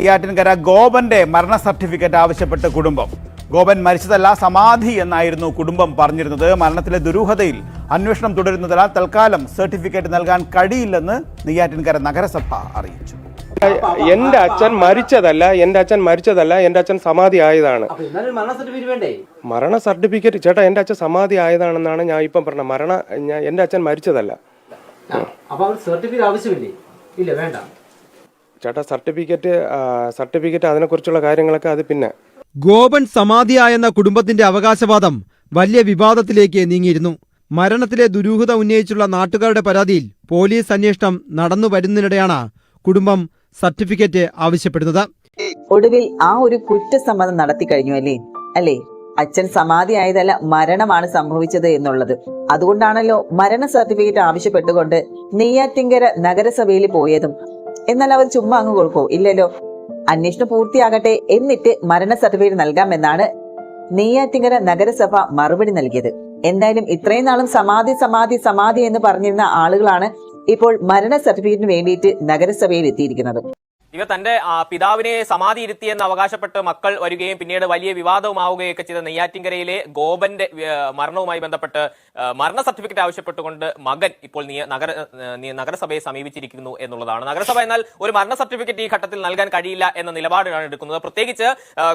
നെയ്യാറ്റിൻകര ഗോപന്റെ മരണ സർട്ടിഫിക്കറ്റ് ആവശ്യപ്പെട്ട് കുടുംബം. ഗോപൻ മരിച്ചതല്ല സമാധി എന്നായിരുന്നു കുടുംബം പറഞ്ഞിരുന്നത്. മരണത്തിലെ ദുരൂഹതയിൽ അന്വേഷണം തുടരുന്നതിനാൽ തൽക്കാലം സർട്ടിഫിക്കറ്റ് നൽകാൻ കഴിയില്ലെന്ന് നെയ്യാറ്റിൻകര നഗരസഭ അറിയിച്ചു. എന്റെ അച്ഛൻ മരിച്ചതല്ല എന്റെ അച്ഛൻ മരിച്ചതല്ല എന്റെ അച്ഛൻ സമാധി ആയതാണ്. മരണ സർട്ടിഫിക്കറ്റ് വേണ്ടേ? മരണ സർട്ടിഫിക്കറ്റ് ചേട്ടാ എന്റെ അച്ഛൻ സമാധി ആയതാണെന്നാണ് ഞാൻ ഇപ്പം പറഞ്ഞത്. മരണ എന്റെ അച്ഛൻ മരിച്ചതല്ല. സർട്ടിഫിക്കറ്റ് ആവശ്യമില്ലേ? ഇല്ല വേണ്ട. ചേട്ടാ സർട്ടിഫിക്കറ്റ് സർട്ടിഫിക്കറ്റ് അതിനെക്കുറിച്ചുള്ള കാര്യങ്ങളൊക്കെ അത് പിന്നെ. ഗോപൻ സമാധിയായെന്ന കുടുംബത്തിന്റെ അവകാശവാദം വലിയ വിവാദത്തിലേക്ക് നീങ്ങിയിരുന്നു. മരണത്തിലെ ദുരൂഹത ഉന്നയിച്ചുള്ള നാട്ടുകാരുടെ പരാതിയിൽ പോലീസ് അന്വേഷണം നടന്നു വരുന്നതിനിടെയാണ് കുടുംബം സർട്ടിഫിക്കറ്റ് ആവശ്യപ്പെടുന്നത്. ഒടുവിൽ ആ ഒരു കുറ്റസമ്മതം നടത്തി കഴിഞ്ഞു അല്ലേ? അല്ലേ? അച്ഛൻ സമാധി ആയതല്ല മരണമാണ് സംഭവിച്ചത് എന്നുള്ളത്. അതുകൊണ്ടാണല്ലോ മരണ സർട്ടിഫിക്കറ്റ് ആവശ്യപ്പെട്ടുകൊണ്ട് നെയ്യാറ്റിങ്കര നഗരസഭയിൽ പോയതും. എന്നാൽ അവർ ചുമ്മാ അങ്ങ് കൊടുക്കോ? ഇല്ലല്ലോ. അന്വേഷണം പൂർത്തിയാകട്ടെ എന്നിട്ട് മരണ സർട്ടിഫിക്കറ്റ് നൽകാമെന്നാണ് നെയ്യാറ്റിങ്കര നഗരസഭ മറുപടി നൽകിയത്. എന്തായാലും ഇത്രയും നാളും സമാധി സമാധി സമാധി എന്ന് പറഞ്ഞിരുന്ന ആളുകളാണ് ഇപ്പോൾ മരണ സർട്ടിഫിക്കറ്റിന് വേണ്ടിയിട്ട് നഗരസഭയിൽ എത്തിയിരിക്കുന്നത്. ഇവ തന്റെ പിതാവിനെ സമാധി ഇരുത്തിയെന്ന് അവകാശപ്പെട്ട് മക്കൾ വരികയും പിന്നീട് വലിയ വിവാദവുമാവുകയൊക്കെ ചെയ്ത നെയ്യാറ്റിൻകരയിലെ ഗോപന്റെ മരണവുമായി ബന്ധപ്പെട്ട് മരണ സർട്ടിഫിക്കറ്റ് ആവശ്യപ്പെട്ടുകൊണ്ട് മകൻ ഇപ്പോൾ നഗര നഗരസഭയെ സമീപിച്ചിരിക്കുന്നു എന്നുള്ളതാണ്. നഗരസഭ എന്നാൽ ഒരു മരണ സർട്ടിഫിക്കറ്റ് ഈ ഘട്ടത്തിൽ നൽകാൻ കഴിയില്ല എന്ന നിലപാടാണ് എടുക്കുന്നത്. പ്രത്യേകിച്ച്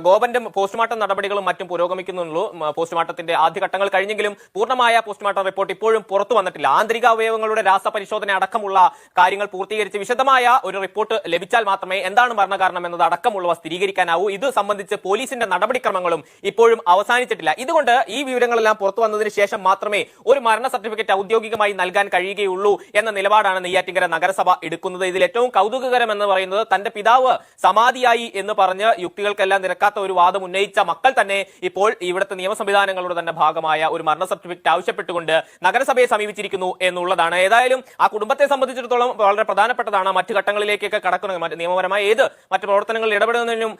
ഗോപന്റെ പോസ്റ്റ്മോർട്ടം നടപടികളും മറ്റും പുരോഗമിക്കുന്നുള്ളൂ. പോസ്റ്റ്മോർട്ടത്തിന്റെ ആദ്യഘട്ടങ്ങൾ കഴിഞ്ഞെങ്കിലും പൂർണമായ പോസ്റ്റ്മോർട്ടം റിപ്പോർട്ട് ഇപ്പോഴും പുറത്തു വന്നിട്ടില്ല. ആന്തരിക അവയവങ്ങളുടെ രാസപരിശോധന അടക്കമുള്ള കാര്യങ്ങൾ പൂർത്തീകരിച്ച് വിശദമായ ഒരു റിപ്പോർട്ട് ലഭിച്ചാൽ മാത്രമേ എന്താണ് മരണകാരണം എന്നത് അടക്കമുള്ളവ സ്ഥിരീകരിക്കാനാവൂ. ഇത് സംബന്ധിച്ച് പോലീസിന്റെ നടപടിക്രമങ്ങളും ഇപ്പോഴും അവസാനിച്ചിട്ടില്ല. ഇതുകൊണ്ട് ഈ വിവരങ്ങളെല്ലാം പുറത്തു വന്നതിന് ശേഷം മാത്രമേ ഒരു മരണ സർട്ടിഫിക്കറ്റ് ഔദ്യോഗികമായി നൽകാൻ കഴിയുകയുള്ളൂ എന്ന നിലപാടാണ് നെയ്യാറ്റിങ്കര നഗരസഭ എടുക്കുന്നത്. ഇതിൽ ഏറ്റവും കൗതുകകരം എന്ന് പറയുന്നത് തന്റെ പിതാവ് സമാധിയായി എന്ന് പറഞ്ഞ് യുക്തികൾക്കെല്ലാം നിരക്കാത്ത ഒരു വാദം ഉന്നയിച്ച മക്കൾ തന്നെ ഇപ്പോൾ ഇവിടുത്തെ നിയമ സംവിധാനങ്ങളുടെ തന്നെ ഭാഗമായ ഒരു മരണ സർട്ടിഫിക്കറ്റ് ആവശ്യപ്പെട്ടുകൊണ്ട് നഗരസഭയെ സമീപിച്ചിരിക്കുന്നു എന്നുള്ളതാണ്. ഏതായാലും ആ കുടുംബത്തെ സംബന്ധിച്ചിടത്തോളം വളരെ പ്രധാനപ്പെട്ടതാണ്. മറ്റു ഘട്ടങ്ങളിലേക്കൊക്കെ കടക്കുന്നത് മറ്റ് നിയമപരമായ ഏത് മറ്റു പ്രവർത്തനങ്ങളിൽ ഇടപെടുന്നതിനും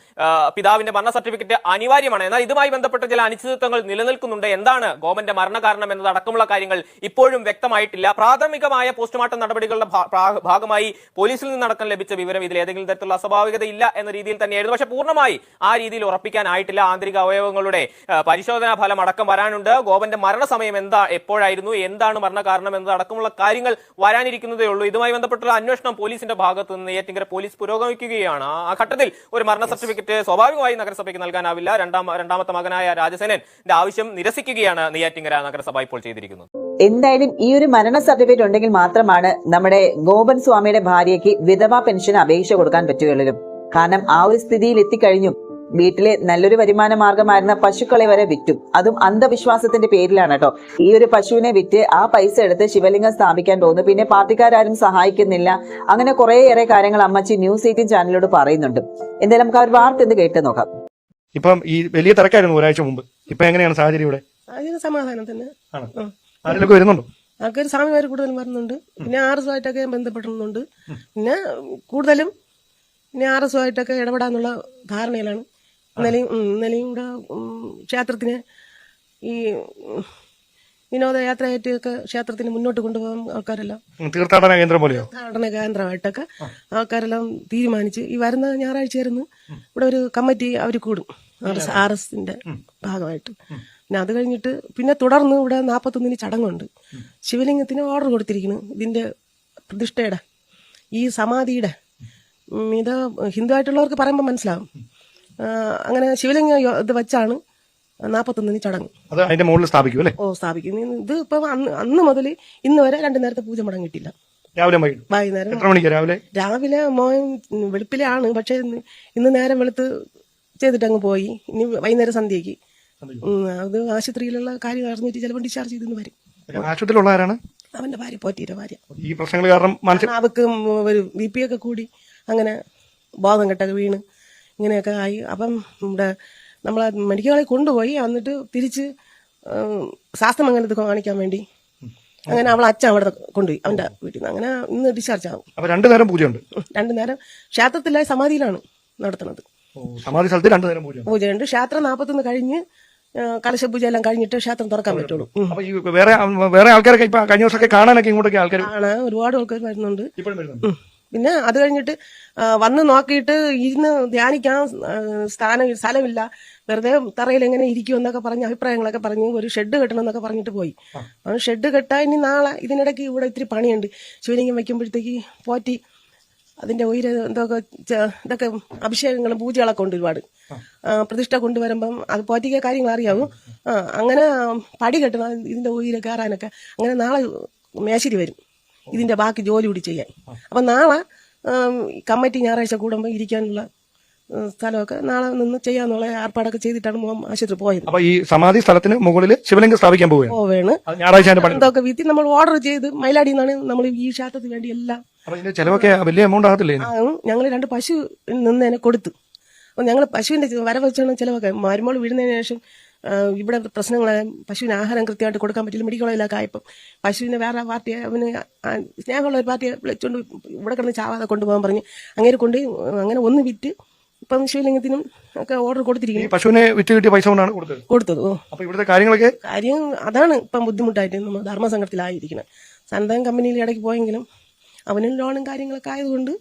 പിതാവിന്റെ മരണ സർട്ടിഫിക്കറ്റ് അനിവാര്യമാണ്. എന്നാൽ ഇതുമായി ബന്ധപ്പെട്ട ചില അനിശ്ചിതത്വങ്ങൾ നിലനിൽക്കുന്നുണ്ട്. എന്താണ് ഗവൺമെന്റ് മരണകാരണം കാരണം എന്നതടക്കമുള്ള കാര്യങ്ങൾ ഇപ്പോഴും വ്യക്തമായിട്ടില്ല. പ്രാഥമികമായ പോസ്റ്റ്മോർട്ടം നടപടികളുടെ ഭാഗമായി പോലീസിൽ നിന്നടക്കം ലഭിച്ച വിവരം ഇതിൽ ഏതെങ്കിലും തരത്തിലുള്ള അസ്വാഭാവികത ഇല്ല എന്ന രീതിയിൽ തന്നെയായിരുന്നു. പക്ഷേ പൂർണമായി ആ രീതിയിൽ ഉറപ്പിക്കാനായിട്ടില്ല ആന്തരിക അവയവങ്ങളുടെ പരിശോധനാ ഫലം അടക്കം വരാനുണ്ട്. ഗോപന്റെ മരണസമയം എന്താ എപ്പോഴായിരുന്നു എന്താണ് മരണകാരണം എന്നത് അടക്കമുള്ള കാര്യങ്ങൾ വരാനിരിക്കുന്നതേ ഉള്ളൂ. ഇതുമായി ബന്ധപ്പെട്ടുള്ള അന്വേഷണം പോലീസിന്റെ ഭാഗത്ത് നിന്ന് നെയ്യാറ്റിങ്കര പോലീസ് പുരോഗമിക്കുകയാണ്. ആ- ഘട്ടത്തിൽ ഒരു മരണ സർട്ടിഫിക്കറ്റ് സ്വാഭാവികമായി നഗരസഭയ്ക്ക് നൽകാനാവില്ല. രണ്ടാം രണ്ടാമത്തെ മകനായ രാജസേനന്റെ ആവശ്യം നിരസിക്കുകയാണ് നെയ്യാറ്റിങ്കര നഗരസഭ ഇപ്പോൾ ചെയ്തിരിക്കുന്നത്. എന്തായാലും ഈ ഒരു മരണ സർട്ടിഫിക്കറ്റ് ഉണ്ടെങ്കിൽ മാത്രമാണ് നമ്മുടെ ഗോപൻ സ്വാമിയുടെ ഭാര്യയ്ക്ക് വിധവാ പെൻഷൻ അപേക്ഷ കൊടുക്കാൻ പറ്റുകയുള്ളൂ. കാരണം ആ ഒരു സ്ഥിതിയിൽ എത്തിക്കഴിഞ്ഞു വീട്ടിലെ നല്ലൊരു വരുമാന മാർഗമായിരുന്ന പശുക്കളെ വരെ വിറ്റു. അതും അന്ധവിശ്വാസത്തിന്റെ പേരിലാണ് കേട്ടോ. ഈ ഒരു പശുവിനെ വിറ്റ് ആ പൈസ എടുത്ത് ശിവലിംഗം സ്ഥാപിക്കാൻ പോകുന്നു പിന്നെ പാർട്ടിക്കാരും സഹായിക്കുന്നില്ല. അങ്ങനെ കുറേയേറെ കാര്യങ്ങൾ അമ്മച്ചി ന്യൂസ് എയ്റ്റീൻ ചാനലിനോട് പറയുന്നുണ്ട്. എന്തായാലും നമുക്ക് ആ ഒരു വാർത്ത എന്ന് കേട്ട് നോക്കാം. ഇപ്പം ഈ വലിയ തിരക്കായിരുന്നു ഒരാഴ്ച മുമ്പ്. ഇപ്പൊ എങ്ങനെയാണ് സാഹചര്യം ഇവിടെ? സമാധാനം തന്നെ. ആണ്? ആരെങ്കിലൊക്കെ വരുന്നുണ്ടോ? ആൾക്കാർ സ്വാമിമാർ കൂടുതലും വരുന്നുണ്ട്. പിന്നെ ആർ എസ് ആയിട്ടൊക്കെ ബന്ധപ്പെടുന്നുണ്ട് പിന്നെ കൂടുതലും പിന്നെ ആർ എസ് ആയിട്ടൊക്കെ ഇടപെടാന്നുള്ള ധാരണയിലാണ്. ഇന്നലെയും ഉം, ഇന്നലെയും ക്ഷേത്രത്തിന് ഈ വിനോദയാത്രയായിട്ടൊക്കെ ക്ഷേത്രത്തിന് മുന്നോട്ട് കൊണ്ടുപോകാൻ ആൾക്കാരെല്ലാം തീർത്ഥാടന കേന്ദ്രം പോലെയോ? തീർത്ഥാടന കേന്ദ്രമായിട്ടൊക്കെ ആൾക്കാരെല്ലാം തീരുമാനിച്ച് ഈ വരുന്ന ഞായറാഴ്ചയായിരുന്നു ഇവിടെ ഒരു കമ്മിറ്റി അവർ കൂടും. ആർ എസ് ആർ എസിന്റെ ഭാഗമായിട്ട്. പിന്നെ അത് കഴിഞ്ഞിട്ട് പിന്നെ തുടർന്ന് ഇവിടെ നാൽപ്പത്തൊന്നിന് ചടങ്ങുണ്ട്. ശിവലിംഗത്തിന് ഓർഡർ കൊടുത്തിരിക്കുന്നു. ഇതിന്റെ പ്രതിഷ്ഠയുടെ ഈ സമാധിയുടെ. ഇത് ഹിന്ദു ആയിട്ടുള്ളവർക്ക് പറയുമ്പോൾ മനസ്സിലാവും അങ്ങനെ ശിവലിംഗ ഇത് വെച്ചാണ് നാപ്പത്തൊന്നിന് ചടങ്ങ്. അത് അതിന്റെ മുകളിൽ സ്ഥാപിക്കും അല്ലേ? ഓ സ്ഥാപിക്കും. ഇത് ഇപ്പൊ അന്ന് അന്ന് മുതൽ ഇന്ന് വരെ രണ്ടു നേരത്തെ പൂജ മുടങ്ങിയിട്ടില്ല രാവിലെ വൈകുന്നേരം എത്ര മണിക്ക് രാവിലെ? രാവിലെ മോൻ വെളുപ്പിലാണ്. പക്ഷെ ഇന്ന് നേരം വെളുത്ത് ചെയ്തിട്ട് അങ്ങ് പോയി. ഇനി വൈകുന്നേരം സന്ധ്യയ്ക്ക്. ഉം, അത് ആശുപത്രിയിലുള്ള കാര്യം അറിഞ്ഞിട്ട് ചിലപ്പോൾ ഡിസ്ചാർജ് ചെയ്തെന്ന് വരും. ആശുപത്രിയിലുള്ള ആരാണ്? അവന്റെ ഭാര്യ പോറ്റിയുടെ ഭാര്യ. ഈ പ്രശ്നങ്ങൾ കാരണം അവർക്ക് ഒരു ബി പി ഒക്കെ കൂടി അങ്ങനെ ബോധം കെട്ടൊക്കെ വീണ്. ഇങ്ങനെയൊക്കെ ആയി. അപ്പം ഇവിടെ നമ്മൾ മെഡിക്കൽ കോളേജ് കൊണ്ടുപോയി എന്നിട്ട് തിരിച്ച് ശാസ്ത്രമംഗലത്ത് കാണിക്കാൻ വേണ്ടി. അങ്ങനെ അവളെ അച്ഛൻ അവിടെ കൊണ്ടുപോയി അവന്റെ വീട്ടിൽ നിന്ന്. അങ്ങനെ ഇന്ന് ഡിസ്ചാർജ് ആകും അപ്പൊ രണ്ടു നേരം പൂജയുണ്ട്? ഉണ്ട് രണ്ടു നേരം ക്ഷേത്രത്തിലായി സമാധിയിലാണ് നടത്തുന്നത്. സമാധി സ്ഥലത്ത് രണ്ടു നേരം പൂജ പൂജയുണ്ട്. ക്ഷേത്രം നാൽപ്പത്തൊന്ന് കഴിഞ്ഞ് കലശപൂജ എല്ലാം കഴിഞ്ഞിട്ട് ക്ഷേത്രം തുറക്കാൻ പറ്റുള്ളൂ. വേറെ വേറെ ആൾക്കാരൊക്കെ ഇപ്പൊ കഴിഞ്ഞ ദിവസമൊക്കെ കാണാനൊക്കെ ഇങ്ങോട്ടൊക്കെ ആൾക്കാർ ഒരുപാട് ആൾക്കാർ വരുന്നുണ്ട്. ഇപ്പോഴും വരുന്നുണ്ട്. പിന്നെ അത് കഴിഞ്ഞിട്ട് വന്ന് നോക്കിയിട്ട് ഇരുന്ന് ധ്യാനിക്കാൻ സ്ഥാനം സ്ഥലമില്ല. വെറുതെ തറയിൽ എങ്ങനെ ഇരിക്കും എന്നൊക്കെ പറഞ്ഞ് അഭിപ്രായങ്ങളൊക്കെ പറഞ്ഞ് ഒരു ഷെഡ് കെട്ടണം എന്നൊക്കെ പറഞ്ഞിട്ട് പോയി. അപ്പം ഷെഡ് കെട്ടാൻ ഇനി നാളെ ഇതിനിടയ്ക്ക് ഇവിടെ ഇത്തിരി പണിയുണ്ട്. ശിവലിംഗം വയ്ക്കുമ്പോഴത്തേക്ക് പോറ്റി അതിന്റെ ഉയര എന്തൊക്കെ ഇതൊക്കെ അഭിഷേകങ്ങളും പൂജകളൊക്കെ ഉണ്ട് ഒരുപാട്. പ്രതിഷ്ഠ കൊണ്ടുവരുമ്പം അത് പോറ്റിക്ക കാര്യങ്ങൾ അറിയാവും. ആ അങ്ങനെ പടി കെട്ടണം ഇതിന്റെ ഉയര കയറാനൊക്കെ. അങ്ങനെ നാളെ മേശരി വരും. ഇതിന്റെ ബാക്കി ജോലി കൂടി ചെയ്യാൻ. അപ്പം നാളെ കമ്മിറ്റി ഞായറാഴ്ച കൂടുമ്പോൾ ഇരിക്കാനുള്ള സ്ഥലമൊക്കെ നാളെ നിന്ന് ചെയ്യാന്നുള്ള ഏർപ്പാടൊക്കെ ചെയ്തിട്ടാണ് മോൻ ആശുപത്രി പോയത്. അപ്പൊ ഈ സമാധി സ്ഥലത്തിന് മുകളിൽ ശിവലിംഗം സ്ഥാപിക്കാൻ പോവുകയാണ്. പോവേണ്. വേണം ഞായറാഴ്ച എന്തൊക്കെ വിധി നമ്മൾ ഓർഡർ ചെയ്ത് മൈലാടി നിന്നാണ് നമ്മൾ ഈ ക്ഷേത്രത്തിന് വേണ്ടി എല്ലാം. ചെലവൊക്കെ വലിയ എമൗണ്ട് ആകത്തില്ലേ? ഞങ്ങൾ രണ്ട് പശു നിന്നതിനെ കൊടുത്തു. അപ്പൊ ഞങ്ങൾ പശുവിന്റെ വരവെച്ചാണ് വെച്ചാണ് ചിലവൊക്കെ മരുമോൾ വീഴുന്നതിന് ശേഷം ഇവിടെ പ്രശ്നങ്ങൾ പശുവിന് ആഹാരം കൃത്യമായിട്ട് കൊടുക്കാൻ പറ്റില്ല മെഡിക്കൽ കോളേജിലൊക്കെ ആയപ്പോൾ പശുവിനെ വേറെ പാർട്ടിയെ അവന് സ്നേഹമുള്ള ഒരു പാർട്ടിയെ വിളിച്ചുകൊണ്ട് ഇവിടെ കിടന്ന് ചാവാതെ കൊണ്ടുപോകാൻ പറഞ്ഞ് അങ്ങനെ കൊണ്ട് അങ്ങനെ ഒന്ന് വിറ്റ് ഇപ്പം ശിവലിംഗത്തിനും ഒക്കെ ഓർഡർ കൊടുത്തിരിക്കുന്നു. പശുവിനെ വിറ്റ് കിട്ടിയ പൈസ കൊണ്ടാണ് കൊടുത്തത്? കൊടുത്തത് ഓ. അപ്പൊ ഇവിടുത്തെ കാര്യങ്ങളൊക്കെ? കാര്യം അതാണ് ഇപ്പം ബുദ്ധിമുട്ടായിട്ട് നമ്മൾ ധർമ്മസംഘത്തിലായിരിക്കുന്നത് സന്തം കമ്പനിയിൽ ഇടയ്ക്ക് പോയെങ്കിലും അവനും ലോണും കാര്യങ്ങളൊക്കെ ആയതുകൊണ്ട്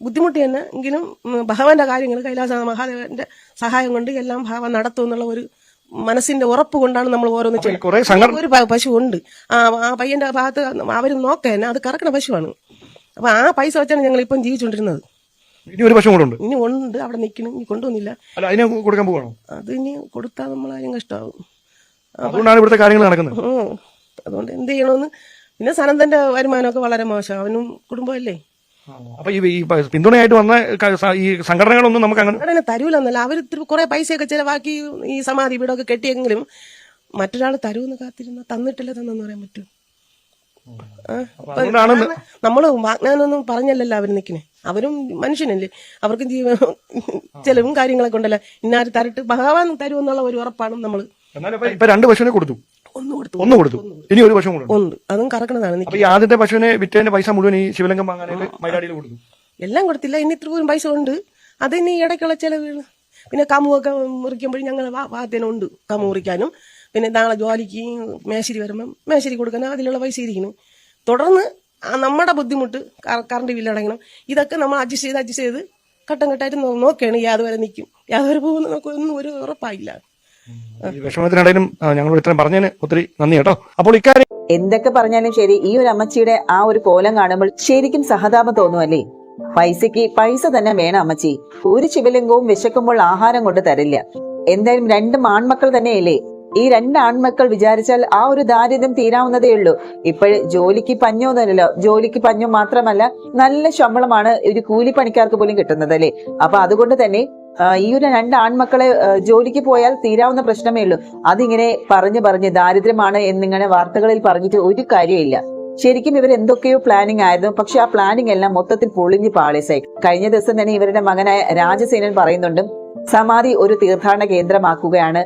ബുദ്ധിമുട്ട് തന്നെ. എങ്കിലും ഭഗവാന്റെ കാര്യങ്ങൾ കൈലാസ മഹാദേവന്റെ സഹായം കൊണ്ട് എല്ലാം ഭഗവാൻ നടത്തും എന്നുള്ള ഒരു മനസ്സിന്റെ ഉറപ്പ് കൊണ്ടാണ് നമ്മൾ ഓരോന്ന് ചെയ്യുന്നത്. ഒരു പശു ഉണ്ട്. ആ ആ പയ്യന്റെ ഭാഗത്ത് അവർ നോക്കാൻ അത് കറക്കണ പശുവാണ്. അപ്പൊ ആ പൈസ വെച്ചാണ് ഞങ്ങൾ ഇപ്പം ജീവിച്ചുകൊണ്ടിരുന്നത്. ഇനി ഒരു പശു ഉണ്ട്. ഇനി ഉണ്ട് അവിടെ നിൽക്കണം ഇനി കൊണ്ടുവന്നില്ല. അല്ല അതിനെ കൊടുക്കാൻ പോവാണോ? അത് ഇനി കൊടുത്താൽ നമ്മളാരും കഷ്ടമാവും അതുകൊണ്ടാണ് ഇവിടുത്തെ കാര്യങ്ങൾ നടക്കുന്നത്. അതുകൊണ്ട് എന്ത് ചെയ്യണമെന്ന് പിന്നെ സനന്ദന്റെ വരുമാനമൊക്കെ വളരെ മോശം. അവനും കുടുംബമല്ലേ? അപ്പൊ ഈ ഈ പിന്തുണയായിട്ട് വന്ന ക- ഈ സംഘടനകളൊന്നും നമുക്ക് അങ്ങനെ തരൂലെന്നല്ല. അവർ ഇത്തിരി കുറെ പൈസയൊക്കെ ചിലവാക്കി ഈ സമാധി വീടൊക്കെ കെട്ടിയെങ്കിലും മറ്റൊരാൾ തരൂന്ന് കാത്തിരുന്ന തന്നിട്ടില്ല തന്നെന്ന് പറയാൻ പറ്റൂ. അതുകൊണ്ടാണ് നമ്മൾ വാഗ്ദാനമൊന്നും പറഞ്ഞല്ലല്ലോ അവർ നിൽക്കണേ അവരും മനുഷ്യനല്ലേ. അവർക്കും ജീവ ചെലവും കാര്യങ്ങളൊക്കെ ഉണ്ടല്ലോ. ഇന്നാര് തരട്ട് ഭഗവാൻ തരുമെന്നുള്ള ഒരു ഉറപ്പാണ് നമ്മൾ. എന്നാലും ഇപ്പൊ- ഇപ്പൊ രണ്ട് പശുവിനെ കൊടുത്തു. ഒന്ന് കൊടുത്തു. ഒന്ന് കൊടുത്തു. ഇനി ഒരു പശു കൂടെ ഉണ്ട്. ഉണ്ട്. അതും കറക്കണതാണ് അപ്പൊ നിൽക്കുന്നത് ഈ ആദ്യത്തെ പശുവിനെ വിറ്റേന്റെ പൈസ മുഴുവൻ ഈ ശിവലിംഗം വാങ്ങാനായിട്ട് മൈലാടിയിൽ കൊടുത്തു. എല്ലാം കൊടുത്തില്ല. ഇനി ഇത്ര പോലും പൈസ ഉണ്ട്. അത് ഇനി ഇടയ്ക്കുള്ള ചെലവ് പിന്നെ കമുവൊക്കെ മുറിക്കുമ്പോഴും ഞങ്ങൾ വാദ്യനുണ്ട് കമു മുറിക്കാനും. പിന്നെ നാളെ ജോലിക്ക് മേശരി വരുമ്പം മേശരി കൊടുക്കാനും അതിലുള്ള പൈസ ഇരിക്കണം തുടർന്ന് നമ്മുടെ ബുദ്ധിമുട്ട് കറണ്ട് ബില്ല് അടയ്ക്കണം. ഇതൊക്കെ നമ്മൾ അഡ്ജസ്റ്റ് ചെയ്ത് അഡ്ജസ്റ്റ് ചെയ്ത് ഘട്ടം ഘട്ടമായിട്ട് നോക്കുകയാണ് യാതൊരു നിൽക്കും യാതൊരു പോകുന്ന നമുക്ക് ഒന്നും ഒരു ഉറപ്പായില്ല. വിഷമത്തിനിടയിലും ഞങ്ങൾ ഇത്രയും പറഞ്ഞതിന് ഒത്തിരി നന്ദി കേട്ടോ. അപ്പോൾ ഇക്കാര്യം എന്തൊക്കെ പറഞ്ഞാലും ശരി ഈ ഒരു അമ്മച്ചിയുടെ ആ ഒരു കോലം കാണുമ്പോൾ ശരിക്കും സഹതാപം തോന്നുമല്ലേ? പൈസക്ക് പൈസ തന്നെ വേണം അമ്മച്ചി. ഒരു ശിവലിംഗവും വിശക്കുമ്പോൾ ആഹാരം കൊണ്ട് തരില്ല. എന്തായാലും രണ്ട് ആൺമക്കൾ തന്നെയല്ലേ? ഈ രണ്ട് ആൺമക്കൾ വിചാരിച്ചാൽ ആ ഒരു ദാരിദ്ര്യം തീരാവുന്നതേ ഉള്ളൂ. ഇപ്പോൾ ജോലിക്ക് പഞ്ഞൊന്നുമല്ലല്ലോ ജോലിക്ക് പഞ്ഞോ മാത്രമല്ല നല്ല ശമ്പളമാണ് ഒരു കൂലിപ്പണിക്കാർക്ക് പോലും കിട്ടുന്നത് അല്ലേ അപ്പൊ അതുകൊണ്ട് തന്നെ ഈ ഒരു രണ്ട് ആൺമക്കളെ ജോലിക്ക് പോയാൽ തീരാവുന്ന പ്രശ്നമേ ഉള്ളൂ. അതിങ്ങനെ പറഞ്ഞു പറഞ്ഞ് ദാരിദ്ര്യമാണ് എന്നിങ്ങനെ വാർത്തകളിൽ പറഞ്ഞിട്ട് ഒരു കാര്യമില്ല ശരിക്കും ഇവർ എന്തൊക്കെയോ പ്ലാനിങ് ആയിരുന്നു. പക്ഷെ ആ പ്ലാനിങ് എല്ലാം മൊത്തത്തിൽ പൊളിഞ്ഞ് പാളിസായി. കഴിഞ്ഞ ദിവസം തന്നെ ഇവരുടെ മകനായ രാജസേനൻ പറയുന്നുണ്ട് സമാധി ഒരു തീർത്ഥാടന കേന്ദ്രമാക്കുകയാണ്.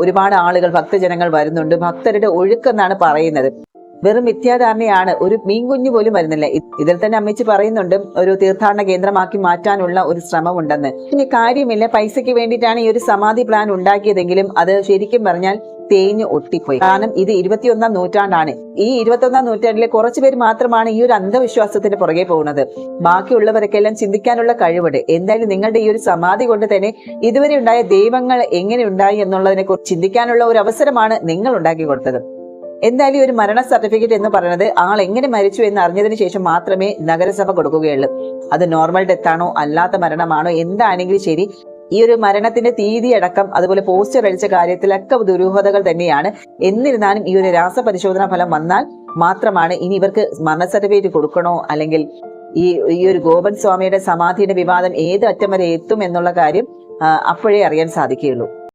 ഒരുപാട് ആളുകൾ ഭക്തജനങ്ങൾ വരുന്നുണ്ട്. ഭക്തരുടെ ഒഴുക്കെന്നാണ് പറയുന്നത്. വെറും മിഥ്യാധാരണയാണ് ഒരു മീൻകുഞ്ഞു പോലും വരുന്നില്ല. ഇതിൽ തന്നെ അമ്മച്ചി പറയുന്നുണ്ട് ഒരു തീർത്ഥാടന കേന്ദ്രമാക്കി മാറ്റാനുള്ള ഒരു ശ്രമമുണ്ടെന്ന്. ഇനി കാര്യമില്ല. പൈസയ്ക്ക് വേണ്ടിയിട്ടാണ് ഈ ഒരു സമാധി പ്ലാൻ ഉണ്ടാക്കിയതെങ്കിലും അത് ശരിക്കും പറഞ്ഞാൽ തേഞ്ഞ് ഒട്ടിപ്പോയി. കാരണം ഇത് ഇരുപത്തിയൊന്നാം നൂറ്റാണ്ടാണ്. ഈ ഇരുപത്തിയൊന്നാം നൂറ്റാണ്ടിലെ കുറച്ചു പേര് മാത്രമാണ് ഈ ഒരു അന്ധവിശ്വാസത്തിന് പുറകെ പോകുന്നത്. ബാക്കിയുള്ളവരൊക്കെ എല്ലാം ചിന്തിക്കാനുള്ള കഴിവുണ്ട്. എന്തായാലും നിങ്ങളുടെ ഈ ഒരു സമാധി കൊണ്ട് തന്നെ ഇതുവരെ ഉണ്ടായ ദൈവങ്ങൾ എങ്ങനെ ഉണ്ടായി എന്നുള്ളതിനെ കുറിച്ച് ചിന്തിക്കാനുള്ള ഒരു അവസരമാണ് നിങ്ങൾ ഉണ്ടാക്കി കൊടുത്തത്. എന്തായാലും ഒരു മരണ സർട്ടിഫിക്കറ്റ് എന്ന് പറയുന്നത് ആൾ എങ്ങനെ മരിച്ചു എന്ന് അറിഞ്ഞതിന് ശേഷം മാത്രമേ നഗരസഭ കൊടുക്കുകയുള്ളൂ. അത് നോർമൽ ഡെത്ത് ആണോ അല്ലാത്ത മരണമാണോ എന്താണെങ്കിലും ശരി. ഈ ഒരു മരണത്തിന്റെ തീയതി അടക്കം അതുപോലെ പോസ്റ്റർ അടിച്ച കാര്യത്തിലൊക്കെ ദുരൂഹതകൾ തന്നെയാണ്. എന്നിരുന്നാലും ഈ ഒരു രാസപരിശോധനാ ഫലം വന്നാൽ മാത്രമാണ് ഇനി ഇവർക്ക് മരണ സർട്ടിഫിക്കറ്റ് കൊടുക്കണോ അല്ലെങ്കിൽ ഈ ഈ ഒരു ഗോപൻ സ്വാമിയുടെ സമാധിയുടെ വിവാദം ഏത് അറ്റം വരെ എത്തും എന്നുള്ള കാര്യം അപ്പോഴേ അറിയാൻ സാധിക്കുകയുള്ളൂ.